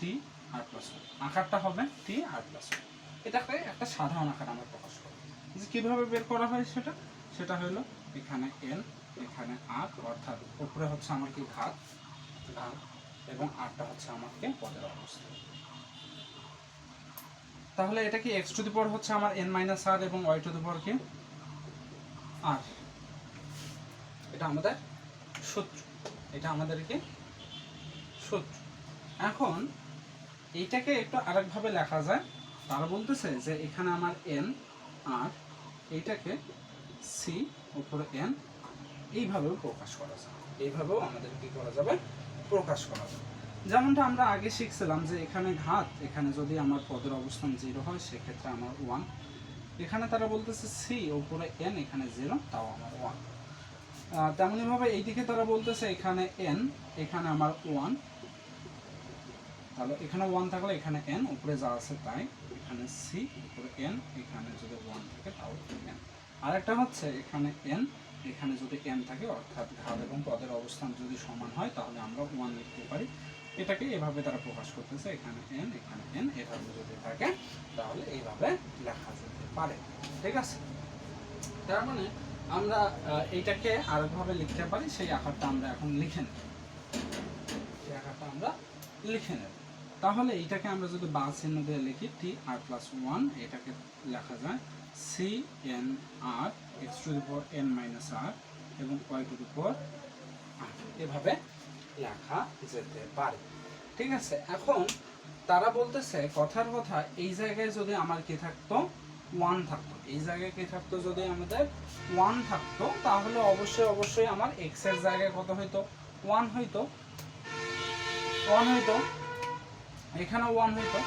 টি আর plus one. আকারটা হবে টি আর plus one. এটাকে একটা সাধারণ আকার আমরা প্রকাশ করব। কীভাবে বের করা হয় সেটা? সেটা হলো এখানে এন এখানে আর অর্থাৎ উপরে হচ্ছে আমার কি ঘাত? ঘাত। এবং আরটা হচ্ছে আমাকে পদের অবস্থা। তাহলে এটা কি এক্স টু দি পাওয়ার হচ্ছে আমার এন মাইনাস আর এবং ওয়াই টু দি পাওয়ার কি? আর এটা আমাদের সূত্র এটা আমাদের কি? সূত্র এখন এইটাকে একটু আরেকভাবে লেখা যায়। তারা বলতেছে যে এখানে আমার এন আর এইটাকে সি উপরে এন এইভাবেও প্রকাশ করা যায়। এইভাবেও আমাদের কি করা যাবে? প্রকাশ করা যাবে। যেমনটা আমরা আগে শিখছিলাম যে এখানে ঘাত, এখানে যদি আমার পদের অবস্থান জিরো হয়, সেক্ষেত্রে আমার ওয়ান এখানে তারা বলতেছে সি উপরে এন এখানে জিরো তাও আমার ওয়ান তেমনইভাবে এইদিকে তারা বলতেছে এখানে এন এখানে আমার ওয়ান তাহলে এখানে ওয়ান থাকলে এখানে এন উপরে যা আছে তাই। এখানে সি উপরে এন এখানে যদি ওয়ান থাকে তাহলে এন আরেকটা হচ্ছে এখানে এন এখানে যদি এন থাকে, অর্থাৎ ঘাত এবং পদের অবস্থান যদি সমান হয়, তাহলে আমরা ওয়ান লিখতে পারি। এটাকে এভাবে তারা প্রকাশ করতেছে, এখানে এন এখানে এন এভাবে যদি থাকে, তাহলে এইভাবে লেখা যেতে পারে। ঠিক আছে? তার মানে আমরা এইটাকে আরেকভাবে লিখতে পারি, সেই আকারটা আমরা এখন লিখে নেব। সেই আকারটা আমরা লিখে নেব। তাহলে এটাকে আমরা যদি বা চিহ্ন দিয়ে লিখি টি আর প্লাস ওয়ান এটাকে লেখা যায় C N R X to power N minus R এবং ওয়াই টু দি এভাবে লেখা যেতে পারে। ঠিক আছে, এখন তারা বলতেছে কথার কথা, এই জায়গায় যদি আমার কি থাকতো? ওয়ান থাকতো। এই জায়গায় কি থাকতো যদি আমাদের ওয়ান থাকতো? তাহলে অবশ্যই অবশ্যই আমার এক্সের জায়গায় কত হইতো? ওয়ান হইতো। ওয়ান হইতো। এখানে ওয়ান হইতো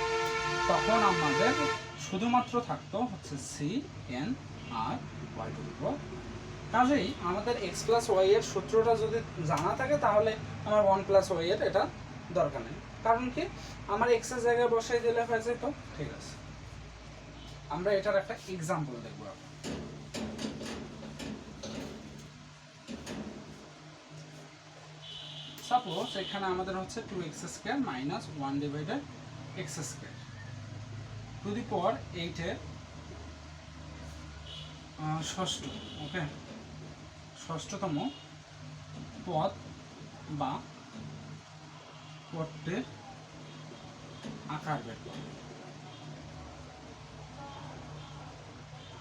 তখন আমাদের শুধুমাত্র থাকতো হচ্ছে C N R Y to কাজেই আমাদের এক্স প্লাস ওয়াই এর সূত্রটা যদি জানা থাকে, তাহলে আমার ওয়ান প্লাস ওয়াই এর এটা দরকার নেই। কারণ কি? আমার এক্সের জায়গায় বসাই দিলে হয়ে যেত। ঠিক আছে। আমরা এটার একটা এক্সাম্পল দেখব। এখন। সাপোজ এখানে আমাদের হচ্ছে two X square minus one divided X square to the power এইটের ষষ্ঠ ওকে ষষ্ঠতম পদ বা পট্টের আকার বের।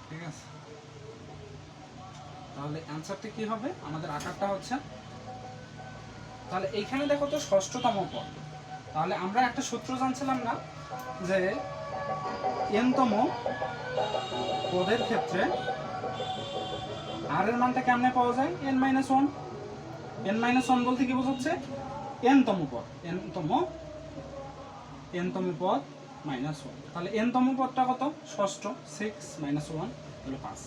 ঠিক আছে? তাহলে অ্যান্সারটা কি হবে? আমাদের আকারটা হচ্ছে তাহলে এইখানে দেখো তো ষষ্ঠতম পদ। তাহলে আমরা একটা সূত্র জানছিলাম না যে এনতম পদের ক্ষেত্রে আর এর মানটা কেমনে পাওয়া যায়? N minus one N minus one বলতে কি বোঝাচ্ছে? এনতম পদ। এনতম এনতম পদ মাইনাস ওয়ান তাহলে এনতম পদটা কত? ষষ্ঠ সিক্স মাইনাস ওয়ান তাহলে পাঁচ।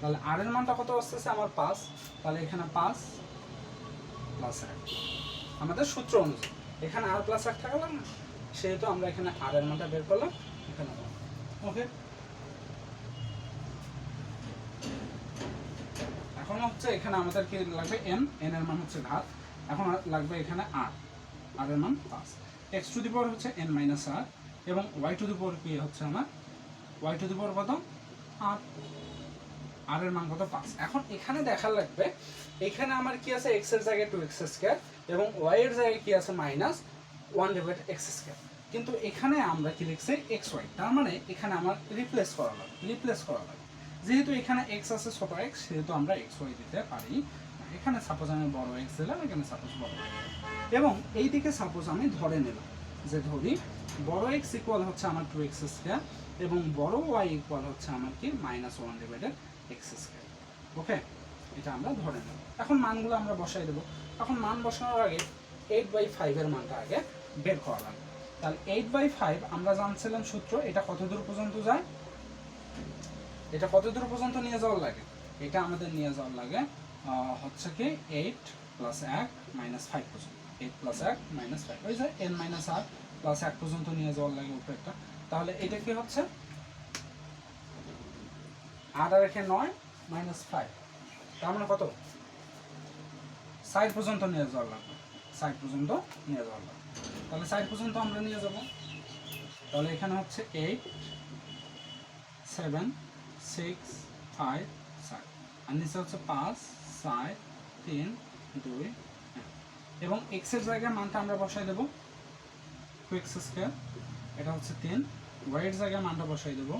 তাহলে আর এর মানটা কত আসতেছে? আমার পাঁচ। তাহলে এখানে পাঁচ প্লাস এক। আমাদের সূত্র অনুযায়ী এখানে আর প্লাস এক থাকলাম না সেহেতু আমরা এখানে আর এর মানটা বের করলাম এখানে ওকে এখন হচ্ছে এখানে আমাদের কি লাগবে? এন এন এর মান হচ্ছে ঘাত। এখন লাগবে এখানে আর আর এর মান পাঁচ এক্স টু দি পাওয়ার হচ্ছে এন মাইনাস আর এবং ওয়াই টু দি পাওয়ার কি হচ্ছে আমার? ওয়াই টু দি পাওয়ার কত? আর আর এর মান কত? পাঁচ। এখন এখানে দেখা লাগবে, এখানে আমার কি আছে? এক্সের জায়গায় টু এক্স স্কোয়ার এবং ওয়াই এর জায়গায় কি আছে? Minus one divide X square কিন্তু এখানে আমরা কি লিখছি? এক্স ওয়াই তার মানে এখানে আমার রিপ্লেস করা লাগবে রিপ্লেস করা লাগবে। যেহেতু এখানে এক্স আছে ছোট এক্স সেহেতু আমরা এক্স ওয়াই দিতে পারি। এখানে সাপোজ আমি বড় এক্স দিলাম, এখানে সাপোজ বড় এবং এই দিকে সাপোজ আমি ধরে নিলাম যে ধরি, বড় এক্স ইকুয়াল হচ্ছে আমার টু এক্স স্কোয়ার এবং বড় ওয়াই ইকুয়াল হচ্ছে আমার কি? Minus one divided X square okay এটা আমরা ধরে নেব। এখন মানগুলো আমরা বসাই দেবো। এখন মান বসানোর আগে এইট বাই ফাইভের মানটা আগে বের করা লাগবে। তাহলে এইট বাই ফাইভ আমরা জানছিলাম সূত্র, এটা কত দূর পর্যন্ত যায়? এটা কত দূর পর্যন্ত নিয়ে যাওয়ার লাগে? এটা আমাদের নিয়ে যাওয়ার লাগে হচ্ছে কি এইট প্লাস এক মাইনাস ফাইভ পর্যন্ত। এইট প্লাস এক মাইনাস ফাইভ ওই যে এন মাইনাস আর প্লাস এক পর্যন্ত নিয়ে যাওয়ার লাগে উপরেরটা। তাহলে এটা কি হচ্ছে? আট আর একে নয় মাইনাস ফাইভ তার মানে কত? সাইড পর্যন্ত নিয়ে যাওয়ার লাগবে। সাইড পর্যন্ত নিয়ে যাওয়ার লাগবে। তাহলে সাইড পর্যন্ত আমরা নিয়ে যাব। তাহলে এখানে হচ্ছে এইট সেভেন সিক্স ফাইভ সাত আর নিচে হচ্ছে পাঁচ ছয় তিন, দুই এবং এক্সের জায়গায় মানটা আমরা বসাই দেবো। এক্স স্কোয়ার এটা হচ্ছে তিন। ওয়াইয়ের জায়গায় মানটা বসাই দেবো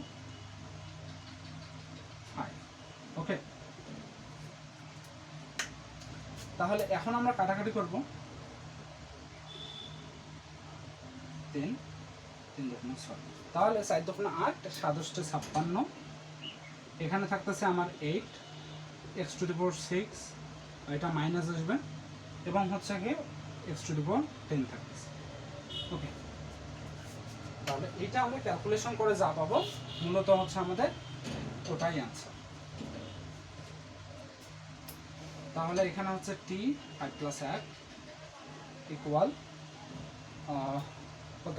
ফাইভ ওকে। তাহলে এখন আমরা কাটাকাটি করব। তিন তিন দোকানে ছয়। তাহলে চার দোকানে আট সাতশো ছাপ্পান্ন। এখানে থাকতেছে আমার eight X two four six এটা মাইনাস আসবে। এবং হচ্ছে কি এক্স টু ফোর টেন থাকতেছে। ওকে। তাহলে এটা আমরা ক্যালকুলেশন করে যা পাবো, মূলত হচ্ছে আমাদের ওটাই আনসার তাহলে এখানে হচ্ছে টি ফাইভ প্লাস এক ইকুয়াল কত?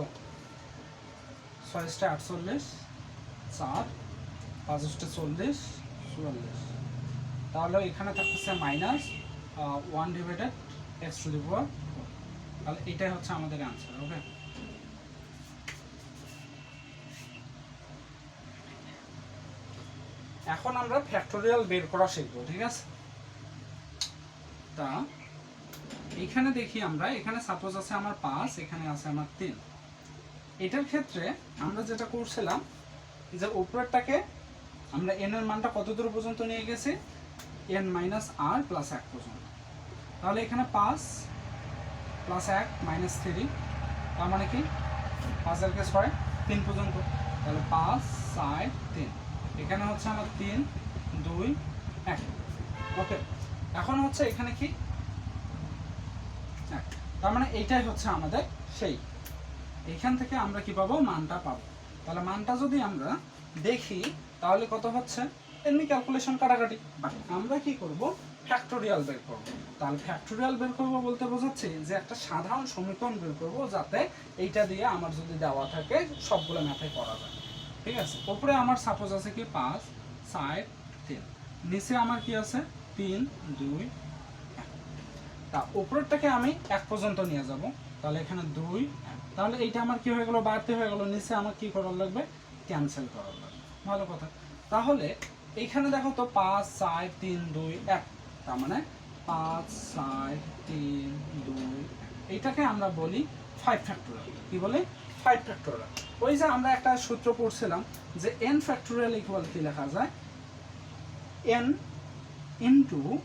ছয়শটা আটচল্লিশ চার পাঁচশটা চল্লিশ, চুয়াল্লিশ। তাহলে এখানে থাকতেছে minus one divided X two তাহলে এটাই হচ্ছে আমাদের অ্যান্সার ওকে এখন আমরা ফ্যাক্টোরিয়াল বের করা শিখব, ঠিক আছে? তা, এখানে দেখি আমরা, এখানে সাপোজ আছে আমার পাঁচ, এখানে আছে আমার তিন। এটার ক্ষেত্রে আমরা যেটা করছিলাম, যে উপরেরটাকে আমরা এন এর মানটা কত দূর পর্যন্ত নিয়ে গেছি? এন মাইনাস আর প্লাস এক পর্যন্ত। তাহলে এখানে পাঁচ প্লাস এক মাইনাস থ্রি তার মানে কি? পাঁচ এরকে ছয় তিন পর্যন্ত। তাহলে পাঁচ চার তিন। এখানে হচ্ছে আমার তিন, দুই, এক। ওকে এখন হচ্ছে এখানে কি? তার মানে এইটাই হচ্ছে আমাদের সেই। এখান থেকে আমরা কি পাবো? মানটা পাবো। তাহলে মানটা যদি আমরা দেখি, তাহলে কত হচ্ছে? এমনি ক্যালকুলেশন কাটাকাটি। আমরা কি করব? ফ্যাক্টোরিয়াল বের করব। তাহলে ফ্যাক্টোরিয়াল বের করব বলতে বোঝাচ্ছি যে একটা সাধারণ সমীকরণ বের করব যাতে এইটা দিয়ে আমার যদি দেওয়া থাকে, সবগুলো ম্যাথে করা যায়। ঠিক আছে? ওপরে আমার সাপোজ আছে কি? পাঁচ চার তিন। নিচে আমার কি আছে? তিন, দুই তা উপরেরটাকে আমি এক পর্যন্ত নিয়ে যাব। তাহলে এখানে দুই। তাহলে এইটা আমার কি হয়ে গেল? বাড়তে হয়ে গেল। নিচে আমার কি করার লাগবে? ক্যান্সেল করার লাগবে। ভালো কথা। তাহলে এইখানে দেখো তো পাঁচ চার তিন, দুই, এক। তার মানে পাঁচ চার তিন, দুই। এইটাকে আমরা বলি ফাইভ ফ্যাক্টোরিয়াল কি বলি? ফাইভ ফ্যাক্টোরিয়াল ওই যে আমরা একটা সূত্র পড়ছিলাম যে এন ফ্যাক্টোরিয়াল ইকুয়াল কি লেখা যায়? N into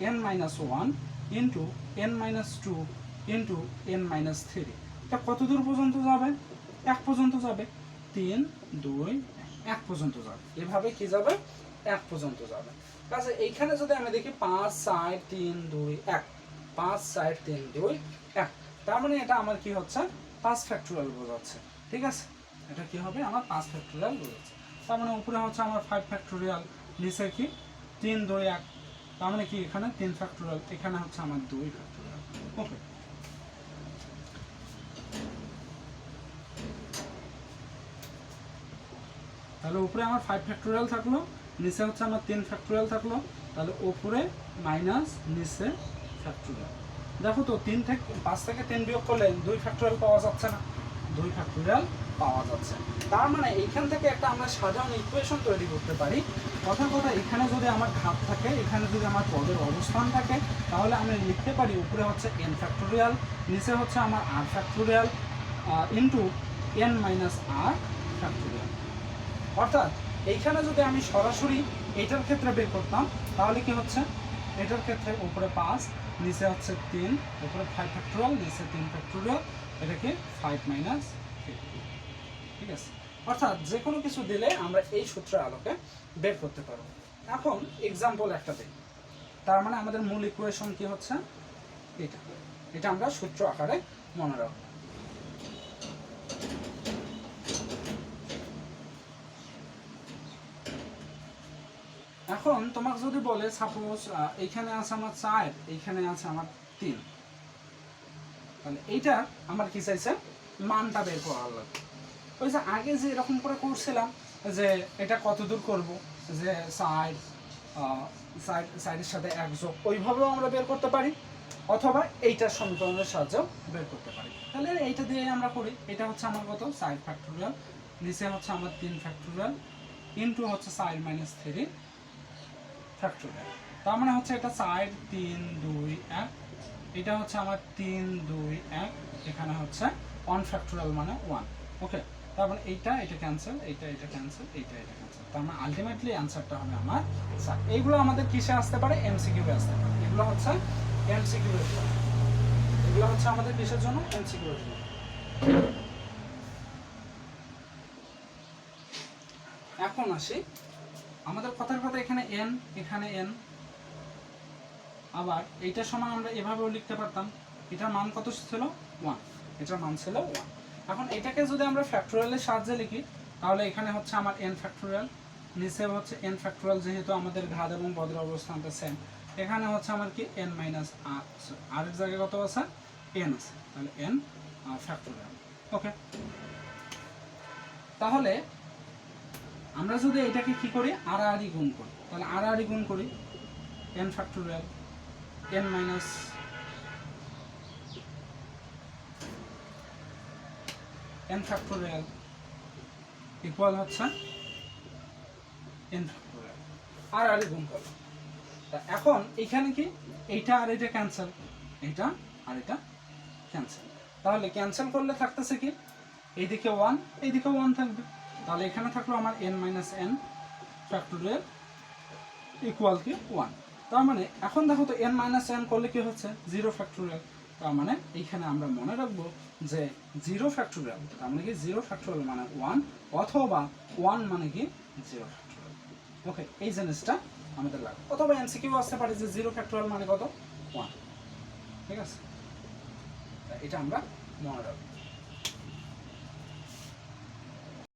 N minus one into N minus two into N minus three এটা কত দূর পর্যন্ত যাবে? এক পর্যন্ত যাবে। তিন, দুই, এক পর্যন্ত যাবে। এভাবে কি যাবে? এক পর্যন্ত যাবে। কাজে এইখানে যদি আমি দেখি পাঁচ চার তিন, দুই, এক। পাঁচ চার তিন, দুই, এক। তার মানে এটা আমার কি হচ্ছে? পাঁচ ফ্যাক্টোরিয়াল বোঝাচ্ছে। ঠিক আছে? এটা কি হবে? আমার পাঁচ ফ্যাক্টোরিয়াল বোঝাচ্ছে। তার মানে উপরে হচ্ছে আমার ফাইভ ফ্যাক্টোরিয়াল নিচে কি? তিন, দুই, এক। তার মানে কি এখানে? তিন ফ্যাক্টোরিয়াল এখানে হচ্ছে আমার দুই ফ্যাক্টোরিয়াল ওকে তাহলে উপরে আমার ফাইভ ফ্যাক্টোরিয়াল থাকল, নিচে হচ্ছে আমার তিন ফ্যাক্টোরিয়াল থাকল, তাহলে উপরে মাইনাস নিচে ফ্যাক্টোরিয়াল দেখো তো, তিন থেকে পাঁচ থেকে তিন বিয়োগ করলে দুই ফ্যাক্টোরিয়াল পাওয়া যাচ্ছে না। দুই ফ্যাক্টোরিয়াল পাওয়া যাচ্ছে। তার মানে এইখান থেকে একটা আমরা সাধারণ ইকুয়েশন তৈরি করতে পারি। কথার কথা, এখানে যদি আমার ঘাত থাকে, এখানে যদি আমার পদের অবস্থান থাকে, তাহলে আমি লিখতে পারি উপরে হচ্ছে এন ফ্যাক্টোরিয়াল নিচে হচ্ছে আমার R factorial into N minus R factorial অর্থাৎ, এইখানে যদি আমি সরাসরি এটার ক্ষেত্রে বের করতাম, তাহলে কি হচ্ছে? এটার ক্ষেত্রে উপরে পাঁচ, নিচে হচ্ছে তিন, উপরে ফাইভ ফ্যাক্টোরিয়াল নিচে তিন ফ্যাক্টোরিয়াল এটাকে ফাইভ মাইনাস ঠিক আছে? অর্থাৎ যে কোনো কিছু দিলে আমরা এই সূত্রের আলোকে বের করতে পারব। এখন এক্সাম্পল একটা দিই। তার মানে আমাদের মূল ইকুয়েশন কি হচ্ছে? এটা। এটা আমরা সূত্র আকারে মনে রাখব। এখন তোমাকে যদি বলে সাপোজ এইখানে আছে আমার চার, এইখানে আছে আমার তিন। তাহলে এইটা আমার কি চাইছে? মানটা বের করার লাগবে। ওই যে আগে যে এরকম করে করছিলাম যে এটা কত দূর করব? যে সাইড সাইড সাইডের সাথে এক যোগ ওইভাবেও আমরা বের করতে পারি, অথবা এইটার সমীকরণের সাহায্যেও বের করতে পারি। তাহলে এইটা দিয়ে আমরা করি। এটা হচ্ছে আমার কত? সাইড ফ্যাক্টোরিয়াল নিচে হচ্ছে আমার তিন ফ্যাক্টোরিয়াল ইনটু হচ্ছে সাইড মাইনাস থ্রি ফ্যাক্টোরিয়াল তার মানে হচ্ছে এটা সাইড তিন, দুই, এক। এটা হচ্ছে আমার তিন, দুই, এক। এখানে হচ্ছে ওয়ান ফ্যাক্টোরিয়াল মানে ওয়ান ওকে তার মানে এইটা এটা ক্যান্সেল এইটা এটা ক্যান্সেল এইটা এটা ক্যান্সেল তার মানে আলটিমেটলি অ্যান্সারটা হবে আমার স্যার এইগুলো আমাদের কিসে আসতে পারে? এমসিকিউ আসতে পারে। এগুলো হচ্ছে এমসিকিউ এগুলো হচ্ছে আমাদের কিসের জন্য? এমসিকিউ এর জন্য। এখন আসি। আমাদের কথার কথা এখানে এন এখানে এন আবার এইটার সমান আমরা এভাবেও লিখতে পারতাম। এটার মান কত ছিল? ওয়ান এটার মান ছিল ওয়ান এখন এটাকে যদি আমরা ফ্যাক্টোরিয়ালের সাহায্যে লিখি, তাহলে এখানে হচ্ছে আমার এন ফ্যাক্টোরিয়াল নিচে হচ্ছে এন ফ্যাক্টোরিয়াল যেহেতু আমাদের ঘাত এবং বদের অবস্থানটা সেম এখানে হচ্ছে আমার কি এন মাইনাস আর আরেক জায়গায় কত আছে? এন আছে, তাহলে এন ফ্যাক্টোরিয়াল ওকে তাহলে আমরা যদি এটাকে কি করি? আর আড়াআড়ি গুণ করি, তাহলে আড়াআড়ি গুণ করি N factorial N minus N factorial equal হচ্ছে এন ফ্যাক্টোরিয়াল আড়াআড়ি গুণ করো। এখন এখানে কি? এইটা আর এটা ক্যান্সেল এইটা আর এটা ক্যান্সেল তাহলে ক্যান্সেল করলে থাকতেছে কি? এইদিকে ওয়ান এইদিকে ওয়ান থাকবে। তাহলে এখানে থাকল আমার N minus N factorial equal কি? ওয়ান তার মানে এখন দেখো তো এন মাইনাস এন করলে কি হচ্ছে? জিরো ফ্যাক্টোরিয়াল তার মানে এইখানে আমরা মনে রাখব যে জিরো ফ্যাক্টোরিয়াল তার মানে কি জিরো ফ্যাক্টোরিয়াল মানে ওয়ান অথবা ওয়ান মানে কি জিরো ফ্যাক্টোরিয়াল ওকে এই জিনিসটা আমাদের লাগবে। অথবা এনসিকিউ আসতে পারে যে জিরো ফ্যাক্টোরিয়াল মানে কত? ওয়ান ঠিক আছে? এটা আমরা মনে রাখব।